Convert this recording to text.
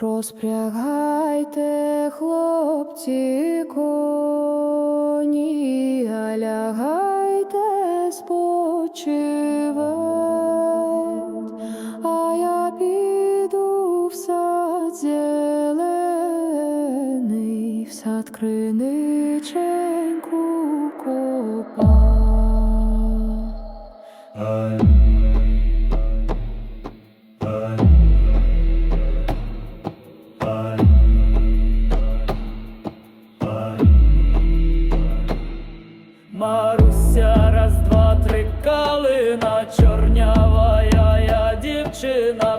Розпрягайте, хлопці, коні, а лягайте спочивать, а я піду в сад зелений, в сад криниче Маруся, раз, два, три калина, чорнява я, я дівчина.